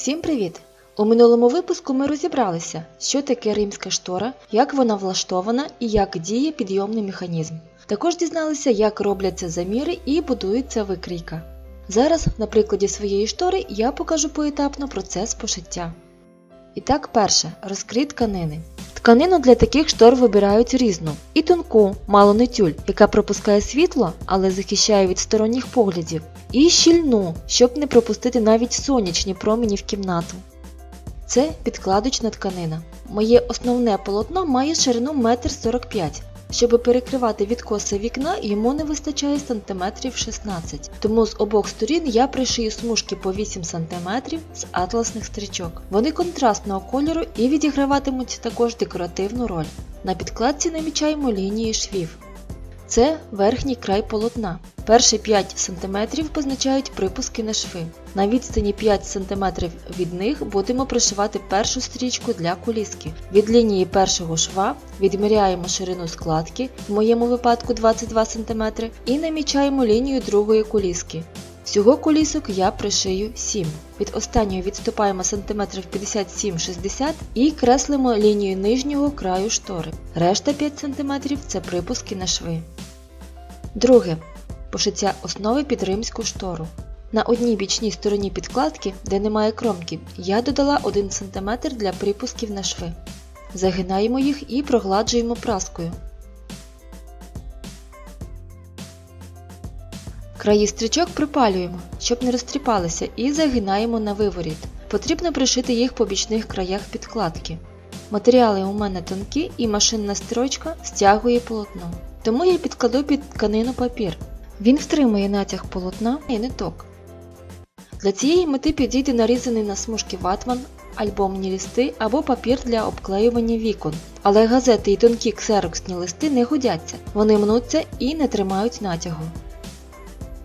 Всім привіт! У минулому випуску ми розібралися, що таке римська штора, як вона влаштована і як діє підйомний механізм. Також дізналися, як робляться заміри і будується викрійка. Зараз, на прикладі своєї штори, я покажу поетапно процес пошиття. І так, перше розкрий тканини. Тканину для таких штор вибирають різну і тонку, мало не тюль, яка пропускає світло, але захищає від сторонніх поглядів, і щільну, щоб не пропустити навіть сонячні промені в кімнату. Це підкладочна тканина. Моє основне полотно має ширину 1,45 м. Щоб перекривати відкоси вікна, йому не вистачає сантиметрів 16 тому з обох сторін я пришию смужки по 8 см з атласних стрічок. Вони контрастного кольору і відіграватимуть також декоративну роль. На підкладці намічаємо лінії швів. Це верхній край полотна. Перші 5 см позначають припуски на шви. На відстані 5 см від них будемо пришивати першу стрічку для куліски. Від лінії першого шва відміряємо ширину складки, в моєму випадку 22 см, і намічаємо лінію другої куліски. Всього колісок я пришию 7. Від останньої відступаємо сантиметрів 57-60 і креслимо лінію нижнього краю штори. Решта 5 см це припуски на шви. Друге. Пошиття основи під римську штору. На одній бічній стороні підкладки, де немає кромки, я додала 1 см для припусків на шви. Загинаємо їх і прогладжуємо праскою. Краї стрічок припалюємо, щоб не розтріпалися, і загинаємо на виворіт. Потрібно пришити їх по бічних краях підкладки. Матеріали у мене тонкі і машинна строчка стягує полотно. Тому я підкладу під тканину папір. Він втримує натяг полотна і ниток. Для цієї мети підійде нарізаний на смужки ватман, альбомні листи або папір для обклеювання вікон. Але газети і тонкі ксероксні листи не годяться, вони мнуться і не тримають натягу.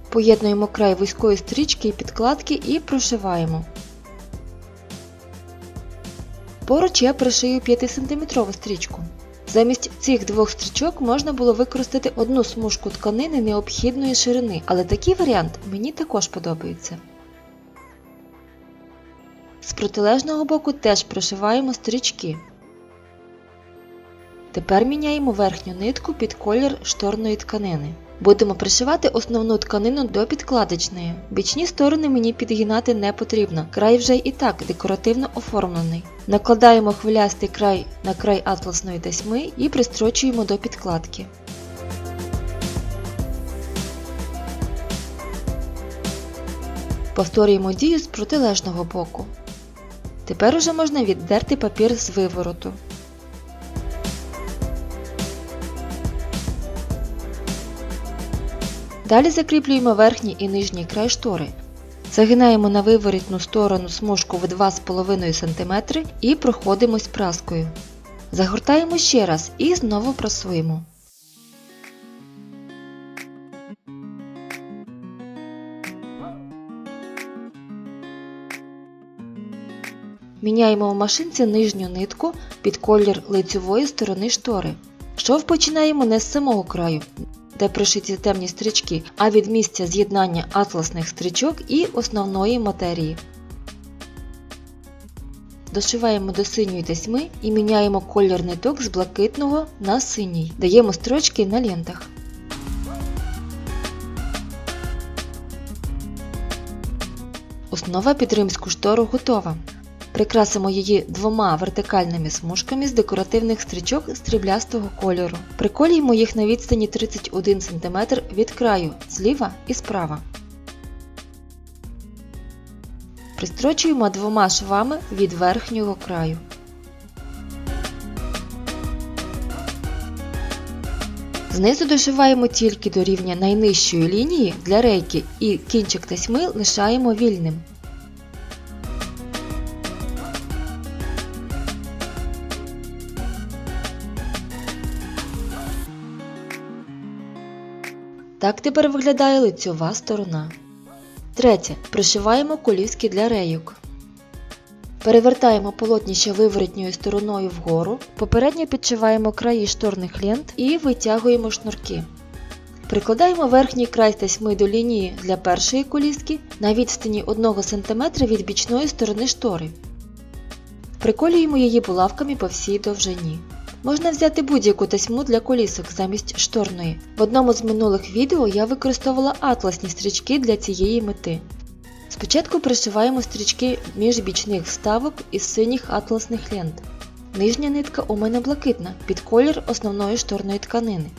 Поєднуємо край вузької стрічки і підкладки і прошиваємо. Поруч я пришию 5-см стрічку. Замість цих двох стрічок можна було використати одну смужку тканини необхідної ширини, але такий варіант мені також подобається. З протилежного боку теж прошиваємо стрічки. Тепер міняємо верхню нитку під колір шторної тканини. Будемо пришивати основну тканину до підкладочної. Бічні сторони мені підгинати не потрібно, край вже і так декоративно оформлений. Накладаємо хвилястий край на край атласної тесьми і пристрочуємо до підкладки. Повторюємо дію з протилежного боку. Тепер уже можна віддерти папір з вивороту. Далі закріплюємо верхній і нижній край штори. Загинаємо на виворітну сторону смужку в 2,5 см і проходимось праскою. Загортаємо ще раз і знову прасуємо. Міняємо в машинці нижню нитку під колір лицьової сторони штори. Шов починаємо не з самого краю, де пришиті темні стрічки, а від місця з'єднання атласних стрічок і основної матерії. Дошиваємо до синьої тесьми і міняємо колір ниток з блакитного на синій. Даємо строчки на лентах. Основа під римську штору готова. Прикрасимо її двома вертикальними смужками з декоративних стрічок стріблястого кольору. Приколюємо їх на відстані 31 см від краю зліва і справа. Пристрочуємо двома швами від верхнього краю. Знизу дошиваємо тільки до рівня найнижчої лінії для рейки і кінчик тесьми лишаємо вільним. Так тепер виглядає лицьова сторона. Третє. Пришиваємо коліски для рейок. Перевертаємо полотніще виворотньою стороною вгору, попередньо підшиваємо краї шторних лент і витягуємо шнурки. Прикладаємо верхній край тасьми до лінії для першої коліски на відстані 1 см від бічної сторони штори. Приколюємо її булавками по всій довжині. Можна взяти будь-яку тасьму для колісок замість шторної. В одному з минулих відео я використовувала атласні стрічки для цієї мети. Спочатку пришиваємо стрічки між бічних вставок із синіх атласних лент. Нижня нитка у мене блакитна під колір основної шторної тканини.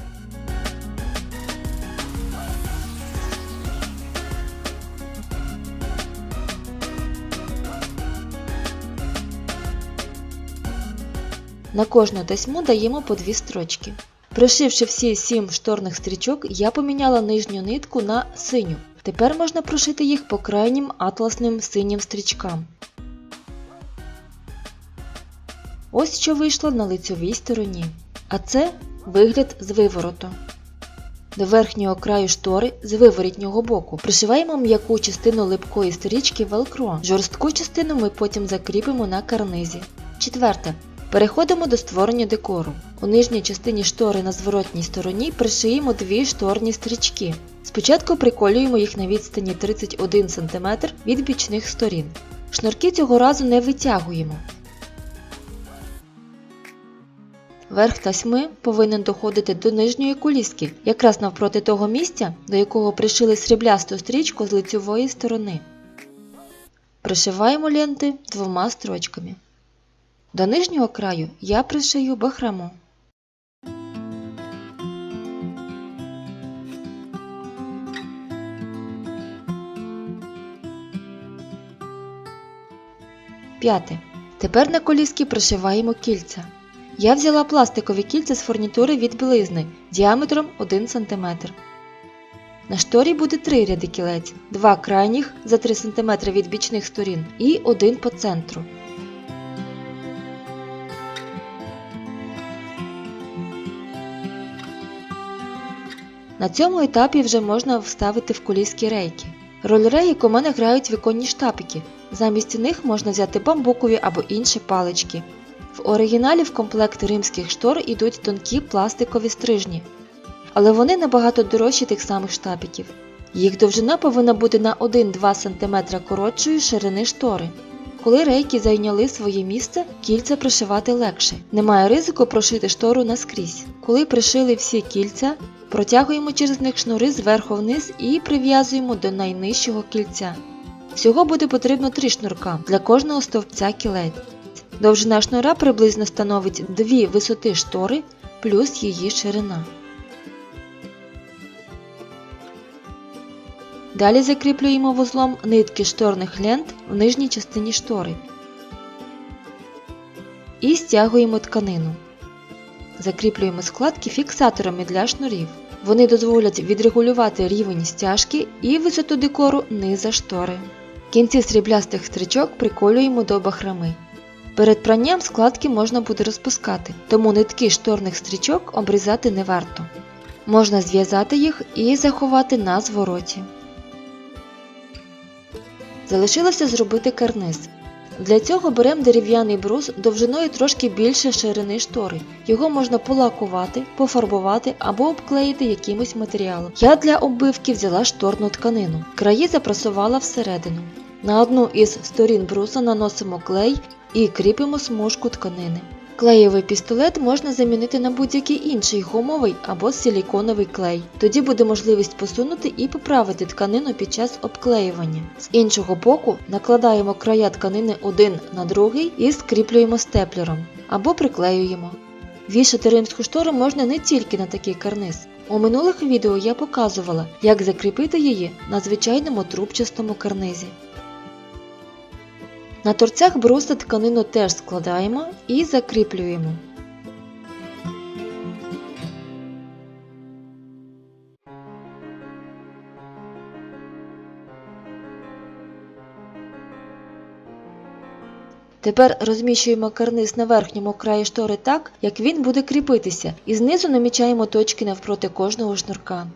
На кожну тасьму даємо по дві строчки. Пришивши всі сім шторних стрічок, я поміняла нижню нитку на синю. Тепер можна прошити їх по крайнім атласним синім стрічкам. Ось що вийшло на лицьовій стороні. А це вигляд з вивороту. До верхнього краю штори з виворітнього боку пришиваємо м'яку частину липкої стрічки велкро. Жорстку частину ми потім закріпимо на карнизі. Четверте. Переходимо до створення декору. У нижній частині штори на зворотній стороні пришиємо дві шторні стрічки. Спочатку приколюємо їх на відстані 31 см від бічних сторін. Шнурки цього разу не витягуємо. Верх тасьми повинен доходити до нижньої куліски, якраз навпроти того місця, до якого пришили сріблясту стрічку з лицьової сторони. Пришиваємо ленти двома строчками. До нижнього краю я пришию бахрому. П'яте. Тепер на коліски пришиваємо кільця. Я взяла пластикові кільця з фурнітури від білизни діаметром 1 см. На шторі буде три ряди кілець, два крайніх за 3 см від бічних сторін і один по центру. На цьому етапі вже можна вставити в коліски рейки. Роль рейок у мене грають віконні штапики. Замість них можна взяти бамбукові або інші палички. В оригіналі в комплект римських штор йдуть тонкі пластикові стрижні, але вони набагато дорожчі тих самих штапіків. Їх довжина повинна бути на 1-2 см коротшої ширини штори. Коли рейки зайняли своє місце, кільця пришивати легше. Немає ризику прошити штору наскрізь. Коли пришили всі кільця, протягуємо через них шнури зверху вниз і прив'язуємо до найнижчого кільця. Всього буде потрібно 3 шнурка для кожного стовпця кілець. Довжина шнура приблизно становить дві висоти штори плюс її ширина. Далі закріплюємо вузлом нитки шторних лент в нижній частині штори і стягуємо тканину. Закріплюємо складки фіксаторами для шнурів. Вони дозволять відрегулювати рівень стяжки і висоту декору низа штори. Кінці сріблястих стрічок приколюємо до бахрами. Перед пранням складки можна буде розпускати, тому нитки шторних стрічок обрізати не варто. Можна зв'язати їх і заховати на звороті. Залишилося зробити карниз. Для цього беремо дерев'яний брус довжиною трошки більше ширини штори. Його можна полакувати, пофарбувати або обклеїти якимось матеріалом. Я для оббивки взяла шторну тканину. Краї запрасувала всередину. На одну із сторін бруса наносимо клей і кріпимо смужку тканини. Клеєвий пістолет можна замінити на будь-який інший гумовий або силіконовий клей. Тоді буде можливість посунути і поправити тканину під час обклеювання. З іншого боку накладаємо края тканини один на другий і скріплюємо степлером або приклеюємо. Вішати римську штору можна не тільки на такий карниз. У минулих відео я показувала, як закріпити її на звичайному трубчастому карнизі. На торцях бруса тканину теж складаємо і закріплюємо. Тепер розміщуємо карниз на верхньому краї штори так, як він буде кріпитися, і знизу намічаємо точки навпроти кожного шнурка.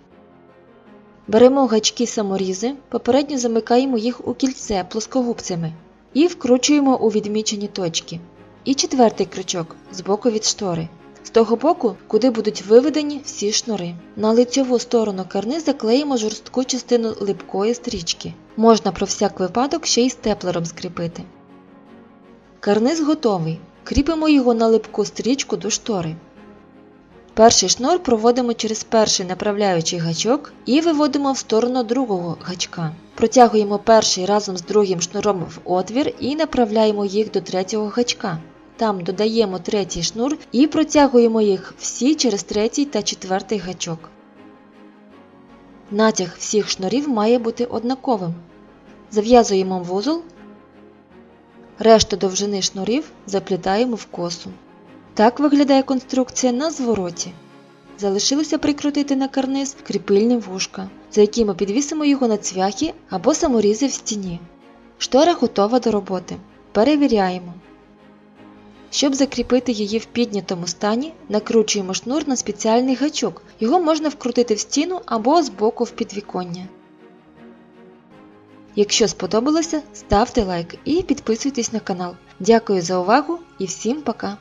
Беремо гачки саморізи, попередньо замикаємо їх у кільце плоскогубцями і вкручуємо у відмічені точки. І четвертий крючок з боку від штори. з того боку, куди будуть виведені всі шнури. На лицьову сторону карниза клеїмо жорстку частину липкої стрічки. Можна про всяк випадок ще й степлером скріпити. Карниз готовий. Кріпимо його на липку стрічку до штори. Перший шнур проводимо через перший направляючий гачок і виводимо в сторону другого гачка. Протягуємо перший разом з другим шнуром в отвір і направляємо їх до третього гачка. Там додаємо третій шнур і протягуємо їх всі через третій та четвертий гачок. Натяг всіх шнурів має бути однаковим. Зав'язуємо вузол, решту довжини шнурів заплітаємо в косу. Так виглядає конструкція на звороті. Залишилося прикрутити на карниз кріпильні вушка, за якими підвісимо його на цвяхи або саморізи в стіні. Штора готова до роботи. Перевіряємо. Щоб закріпити її в піднятому стані, накручуємо шнур на спеціальний гачок. Його можна вкрутити в стіну або з боку в підвіконня. Якщо сподобалося, ставте лайк і підписуйтесь на канал. Дякую за увагу і всім пока!